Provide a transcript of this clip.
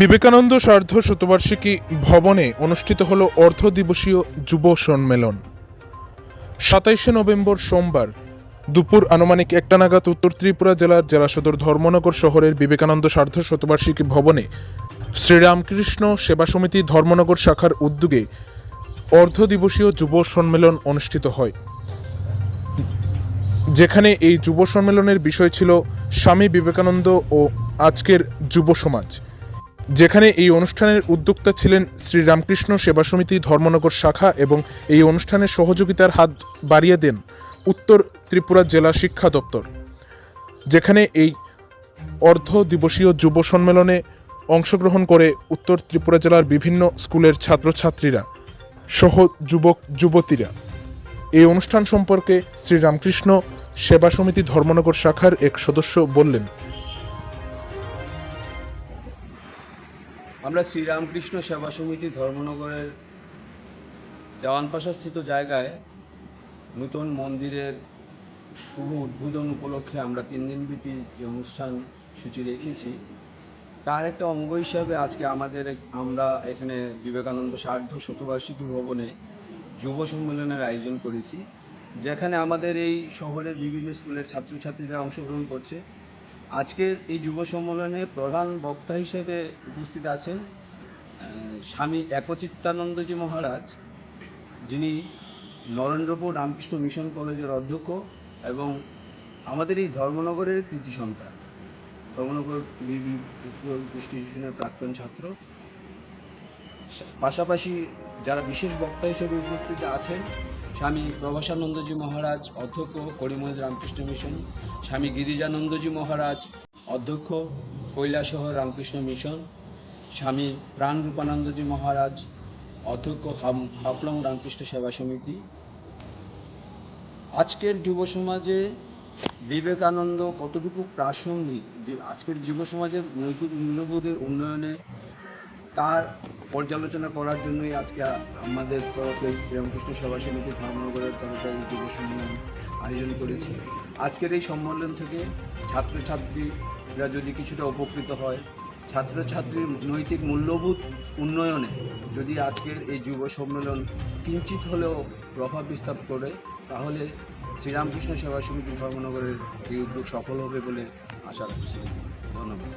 বিবেকানন্দ সার্ধ শতবার্ষিকী ভবনে অনুষ্ঠিত হল অর্ধ দিবসীয় যুব সম্মেলন। সাতাইশে নভেম্বর সোমবার দুপুর আনুমানিক একটা নাগাদ উত্তর ত্রিপুরা জেলার জেলা সদর ধর্মনগর শহরের বিবেকানন্দ সার্ধ শতবার্ষিকী ভবনে শ্রীরামকৃষ্ণ সেবা সমিতি ধর্মনগর শাখার উদ্যোগে অর্ধ দিবসীয় যুব সম্মেলন অনুষ্ঠিত হয়। যেখানে এই যুব সম্মেলনের বিষয় ছিল স্বামী বিবেকানন্দ ও আজকের যুব সমাজ। যেখানে এই অনুষ্ঠানের উদ্যোক্তা ছিলেন শ্রী রামকৃষ্ণ সেবা সমিতি ধর্মনগর শাখা এবং এই অনুষ্ঠানের সহযোগিতার হাত বাড়িয়ে দেন উত্তর ত্রিপুরা জেলা শিক্ষা দপ্তর, যেখানে এই অর্ধ দিবসীয় যুব সম্মেলনে অংশগ্রহণ করে উত্তর ত্রিপুরা জেলার বিভিন্ন স্কুলের ছাত্রছাত্রীরা সহ যুবক, যুবতীরা। এই অনুষ্ঠান সম্পর্কে শ্রী রামকৃষ্ণ সেবা সমিতি ধর্মনগর শাখার এক সদস্য বললেন আমরা শ্রীরামকৃষ্ণ সেবা সমিতি ধর্মনগরের দেওয়ানপাশাস্থিত জায়গায় নতুন মন্দিরের শুভ উদ্বোধন উপলক্ষে আমরা তিন দিন দিনব্যাপী যে অনুষ্ঠান সূচি রেখেছি, তার একটা অঙ্গ হিসাবে আজকে আমাদের আমরা এখানে বিবেকানন্দ সার্ধ শতবার্ষিকী ভবনে যুব সম্মেলনের আয়োজন করেছি, যেখানে আমাদের এই শহরের বিভিন্ন স্কুলের ছাত্রছাত্রীরা অংশগ্রহণ করছে। আজকের এই যুব সম্মেলনে প্রধান বক্তা হিসেবে উপস্থিত আছেন স্বামী একচিত্তানন্দজি মহারাজ যিনি নরেন্দ্রপুর রামকৃষ্ণ মিশন কলেজের অধ্যক্ষ এবং আমাদের এই ধর্মনগরের কৃতি সন্তান ধর্মনগর ইনস্টিটিউশনের প্রাক্তন ছাত্র পাশাপাশি যারা বিশেষ বক্তা হিসেবে উপস্থিত আছেন, স্বামী প্রভাসানন্দজি মহারাজ, অধ্যক্ষ করিমগঞ্জ রামকৃষ্ণ মিশন, স্বামী গিরিজানন্দজি মহারাজ, অধ্যক্ষ কৈলাসহর রামকৃষ্ণ মিশন, স্বামী প্রাণরূপানন্দজি মহারাজ, অধ্যক্ষ হাফলং রামকৃষ্ণ সেবা সমিতি। আজকের যুব সমাজে বিবেকানন্দ কতটুকু প্রাসঙ্গিক? আজকের যুব সমাজের মূল্যবোধের উন্নয়নে তার পর্যালোচনা করার জন্যই আজকে আমাদের তরফে শ্রীরামকৃষ্ণ সেবা সমিতি ধর্মনগরের তরফে এই যুব সম্মেলন আয়োজন করেছি। আজকের এই সম্মেলন থেকে ছাত্রছাত্রীরা যদি কিছুটা উপকৃত হয়, ছাত্রছাত্রীর নৈতিক মূল্যবোধ উন্নয়নে যদি আজকের এই যুব সম্মেলন কিঞ্চিত হলেও প্রভাব বিস্তার করে, তাহলে শ্রীরামকৃষ্ণ সেবা সমিতি ধর্মনগরের এই উদ্যোগ সফল হবে বলে আশা রাখছি। ধন্যবাদ।